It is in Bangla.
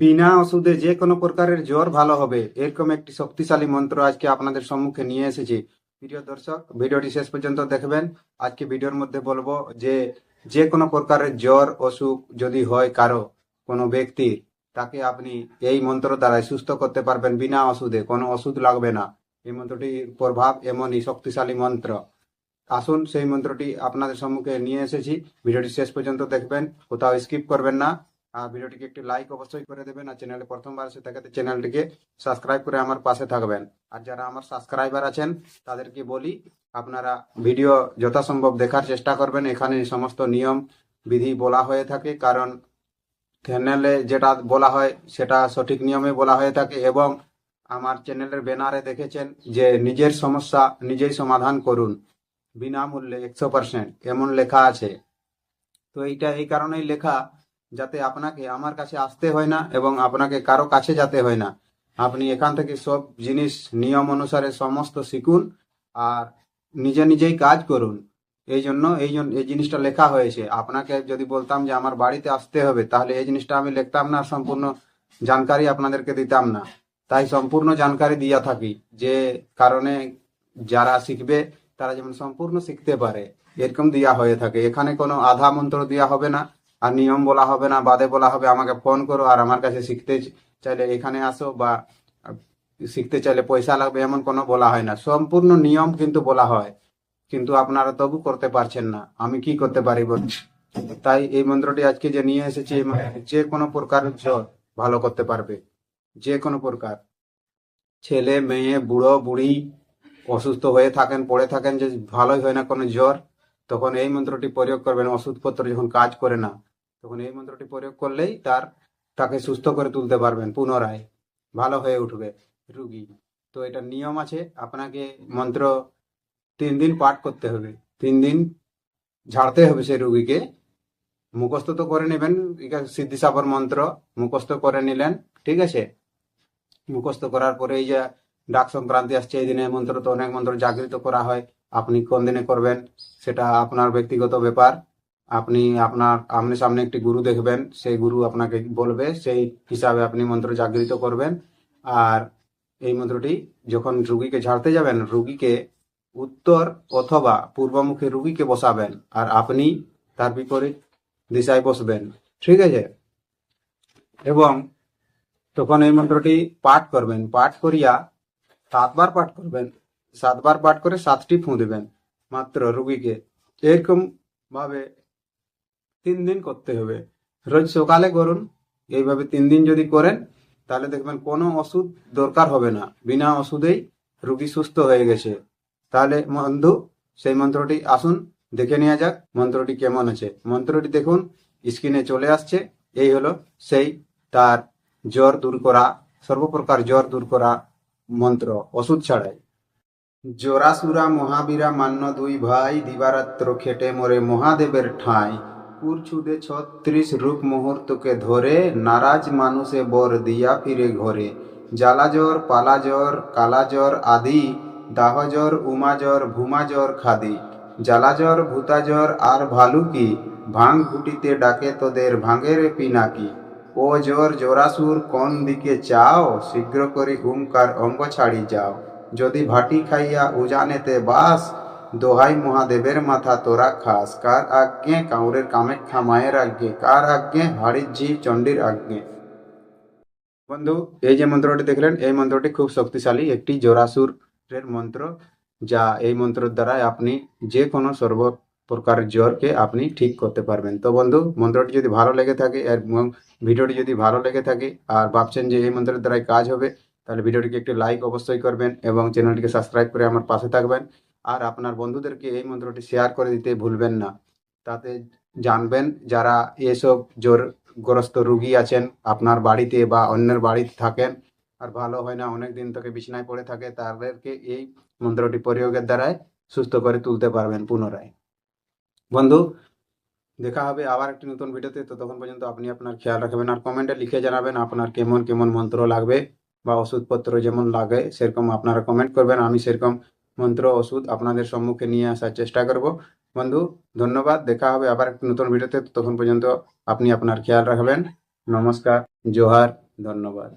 বিনা ওষুধে যে কোনো প্রকারের জ্বর ভালো হবে, এরকম একটি শক্তিশালী মন্ত্র আজকে আপনাদের সম্মুখে নিয়ে এসেছি। প্রিয় দর্শক, ভিডিওটি শেষ পর্যন্ত দেখবেন। আজকে ভিডিওর মধ্যে বলব যে যে কোনো প্রকারের জ্বর, অসুখ যদি হয় কারও, কোনো ব্যক্তির তাকে আপনি এই মন্ত্র দ্বারাই সুস্থ করতে পারবেন বিনা ওষুধে, কোনো ওষুধ লাগবে না। এই মন্ত্রটির প্রভাব এমনই শক্তিশালী মন্ত্র। আসুন সেই মন্ত্রটি আপনাদের সম্মুখে নিয়ে এসেছি। ভিডিওটি শেষ পর্যন্ত দেখবেন, কোথাও স্কিপ করবেন না। ভিডিওটিকে একটি লাইক অবশ্যই করে দেবেন আর চ্যানেলে প্রথমবার এসে থাকে চ্যানেলটিকে সাবস্ক্রাইব করে আমার পাশে থাকবেন। আর যারা আমার সাবস্ক্রাইবার আছেন, তাদেরকে বলি, আপনারা ভিডিও যথাসম্ভব দেখার চেষ্টা করবেন। এখানে সমস্ত নিয়ম, বিধি বলা হয়ে থাকে, কারণ চ্যানেলে যেটা বলা হয়, সেটা সঠিক নিয়মে বলা হয়ে থাকে এবং আমার চ্যানেলের ব্যানারে দেখেছেন যে নিজের সমস্যা নিজেই সমাধান করুন, বিনামূল্যে একশো পার্সেন্ট এমন লেখা আছে? তো এইটা এই কারণেই লেখা যাতে আপনাকে আমার কাছে আসতে হয় না এবং আপনাকে কারও কাছে যেতে হয় না। আপনি এখান থেকে সব জিনিস, নিয়ম অনুসারে সমস্ত শিখুন আর নিজে নিজেই কাজ করুন। এই জন্য, এই এই জিনিসটা লেখা হয়েছে। আপনাকে যদি বলতাম যে আমার বাড়িতে আসতে হবে, তাহলে এই জিনিসটা আমি লিখতাম না, সম্পূর্ণ জানকারি আপনাদেরকে দিতাম না। তাই সম্পূর্ণ জানকারি দিয়া থাকি, যে কারণে যারা শিখবে, তারা যেমন সম্পূর্ণ শিখতে পারে, এরকম দেওয়া হয়ে থাকে। এখানে কোনো আধা মন্ত্র দেওয়া হবে না। আর নিয়ম বলা হবে না, বাদে বলা হবে, আমাকে ফোন করো আর আমার কাছে শিখতে চাইলে এখানে আসো বা শিখতে চাইলে পয়সা লাগবে এমন কোনো বলা হয় না। সম্পূর্ণ নিয়ম কিন্তু বলা হয়, কিন্তু আপনারা তবু করতে পারছেন না। আমি কি করতে পারি তাই এই মন্ত্রটি আজকে যে নিয়ে এসেছি যে কোনো প্রকার জ্বর ভালো করতে পারবে। যে কোনো প্রকার। ছেলে, মেয়ে, বুড়ো, বুড়ি, অসুস্থ হয়ে থাকেন, পড়ে থাকেন, যে ভালোই হয় না কোনো জ্বর তখন এই মন্ত্রটি প্রয়োগ করবেন, ওষুধপত্র যখন কাজ করে না, তখন এই মন্ত্রটি প্রয়োগ করলেই তার, তাকে সুস্থ করে তুলতে পারবেন পুনরায়, ভালো হয়ে উঠবে রুগী। তো এটা নিয়ম আছে, আপনাকে মন্ত্র তিন দিন পাঠ করতে হবে, তিন দিন ঝাড়তে হবে সেই রুগীকে, মুখস্থ তো করে নেবেন, এটা সিদ্ধি সাপর মন্ত্র, মুখস্থ করে নিলেন, ঠিক আছে? মুখস্থ করার পরে এই যে ডাক সংক্রান্তি আসছে, এই দিনে মন্ত্র তো অনেক মন্ত্র জাগৃত করা হয় আপনি কোন দিনে করবেন সেটা আপনার ব্যক্তিগত ব্যাপার। আপনি আপনার আমনে সামনে একটি গুরু দেখবেন, সেই গুরু আপনাকে বলবে, সেই হিসাবে আপনি মন্ত্র জাগৃত করবেন। আর এই মন্ত্রটি যখন রুগীকে ঝাড়তে যাবেন, রুগীকে উত্তর অথবা পূর্বমুখী রুগীকে বসাবেন আর আপনি তার বিপরীত দিশায় বসবেন। ঠিক আছে? এবং তখন এই মন্ত্রটি পাঠ করবেন। পাঠ করিয়া সাতবার পাঠ করবেন। সাতবার পাঠ করে সাতটি ফুঁ দেবেন মাত্র রুগীকে। এরকম ভাবে তিন দিন করতে হবে। রোজ সকালে করুন, এইভাবে তিন দিন যদি করেন, তাহলে দেখবেন কোনো ওষুধ দরকার হবে না। বিনা ওষুধেই রুগী সুস্থ হয়ে গেছে। তাহলে বন্ধু, সেই মন্ত্রটি আসুন, দেখে নেওয়া যাক মন্ত্রটি কেমন আছে। মন্ত্রটি দেখুন, স্ক্রিনে চলে আসছে, এই হলো সেই তার জ্বর দূর করা, সর্বপ্রকার জ্বর দূর করা মন্ত্র, ওষুধ ছাড়াই। জোরাসুরা মহাবীরা মান্য দুই ভাই দিবারাত্র খেটে মরে মহাদেবের ঠাঁই। কুরছুদে ছত্রিশ রূপ মুহূর্তকে ধরে নারাজ মানুষে বর দিয়া ফিরে ঘরে। জ্বালাজ্বর, পালাজ্বর, কালাজ্বর আদি, দাহজ্বর, উমাজ্বর, ভূমাজ্বর খাদি। জ্বালাজ্বর, ভূতাজ্বর আর ভালুকি ভাঙ ঘুটিতে ডাকে তোদের ভাঙের পিনাকি। ও জোর জোরাসুর কোন দিকে চাও? শীঘ্র করে হুঙ্কার অঙ্গ ছাড়ি যাও। যদি ভাটি খাইয়া উজানেতে বাস, দোহাই মহাদেবের মাথা তোরা খাস। কার আজ্ঞে? কাউরের কামাখ্যা মায়ের আজ্ঞে। কার আজ্ঞে? হাড়ির ঝি চণ্ডীর আজ্ঞে। বন্ধু, এই যে মন্ত্রটি দেখলেন, এই মন্ত্রটি খুব শক্তিশালী একটি জোরাসুরের মন্ত্র, যা এই মন্ত্রের দ্বারা আপনি যে কোনো সর্ব প্রকার জ্বরকে আপনি ঠিক করতে পারবেন। তো বন্ধু, মন্ত্রটি যদি ভালো লেগে থাকে, এবং ভিডিওটি যদি ভালো লেগে থাকে, আর ভাবছেন যে এই মন্ত্রের দ্বারাই কাজ হবে তাহলে ভিডিওটিকে একটি লাইক অবশ্যই করবেন এবং চ্যানেলটিকে সাবস্ক্রাইব করে আমার পাশে থাকবেন। আর আপনার বন্ধুদেরকে এই মন্ত্রটি শেয়ার করে দিতে ভুলবেন না। তাতে জানবেন যারা এসব জোরগ্রস্ত রুগী আছেন, আপনার বাড়িতে বা অন্যের বাড়িতে থাকেন আর ভালো হয় না অনেক দিন থেকে বিছানায় পড়ে থাকে, তাদেরকে এই মন্ত্রটি প্রয়োগের দ্বারাই সুস্থ করে তুলতে পারবেন পুনরায়। বন্ধু, দেখা হবে আবার একটি নতুন ভিডিওতে। তো তখন পর্যন্ত আপনি আপনার খেয়াল রাখবেন আর কমেন্টে লিখে জানাবেন আপনার কেমন কেমন মন্ত্র লাগবে। বা ওষুধপত্র যেমন লাগে, সেরকম আপনারা কমেন্ট করবেন। আমি সেরকম মন্ত্র, ওষুধ আপনাদের সম্মুখে নিয়ে আসার চেষ্টা করব। বন্ধু, ধন্যবাদ। দেখা হবে আবার একটি নতুন ভিডিওতে তখন পর্যন্ত আপনি আপনার খেয়াল রাখবেন। নমস্কার, জোহার, ধন্যবাদ।